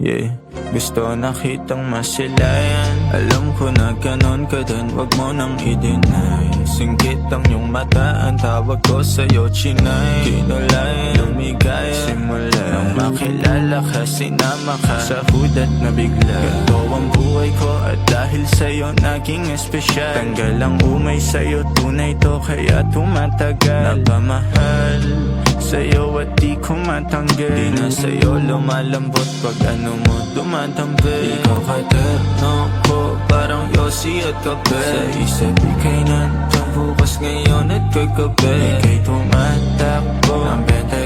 Yeah, gusto nakitang masilayan. Alam ko na ganon ka din, wag mo nang i-deny. Singkit ang iyong mata, ang tawag ko sa'yo chinay. Kinulay, lumigay, simula Nang makilala ka, sinama ka Sa hudat na bigla Ganto ang buhay ko at dahil sa'yo naging espesyal. Tanggal ang umay sa'yo, tunay to kaya tumatagal. Napamahal Sa'yo at di ko matanggal Di na sa'yo lumalambot pag ano mo dumadambi Ikaw kay terno ko parang Yossi at kape. Sa isip ikay nandang bukas ngayon at kagabi. Ikay tumatakbo ng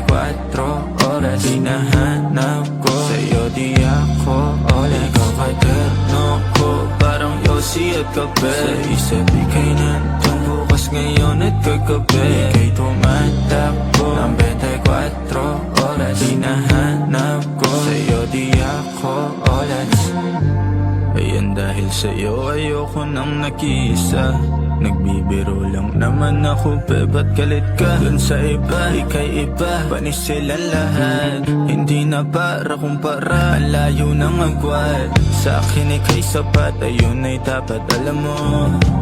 24 oras. Hinahanap ko sa'yo di ako ulit. Ikaw kay terno ko parang Yossi at kape. Sa isip ikay nandang bukas ngayon at kagabi. Ikay tumatakbo ako ulit. Ayan dahil sa'yo ayoko nang nag-iisa. Nagbibiro lang naman ako pe Ba't galit ka? Dun sa iba Ika'y iba Panis silang lahat. Hindi na para kumpara Ang layo ng agwat. Sa akin ika'y sapat Ayun ay dapat alam mo.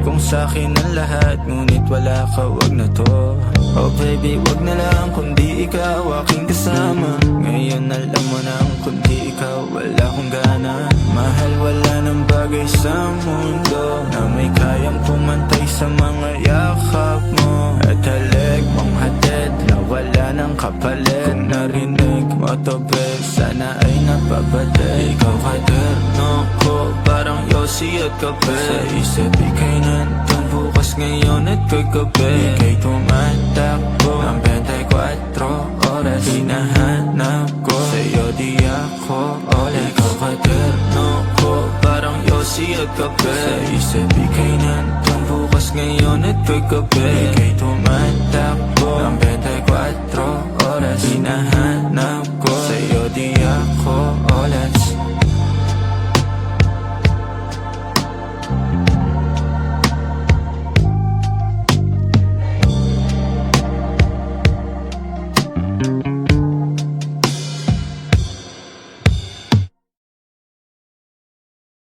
Kung sa akin ang lahat Ngunit wala ka wag na to. Oh baby wag na lang Kundi ikaw aking kasama. Ngayon alam mo ikaw gana Mahal wala ng bagay sa mundo Na may kayang pumantay sa mga yakap mo. At halik mong hatid Na wala ng kapalit. Kung narinig mo Sana ay napapatid Ikaw kay terno ko Parang Yossi at kape. Sa isip ikay nandang bukas ngayon at kagabi. Ikay tumatakbo ng 24 oras. Hinahanap ko Sa'yo di ako Pepsi at kape Sa isabigay ng pambukas ngayon at pagkape Ika'y tumatakbo ng 24 oras Hinahanap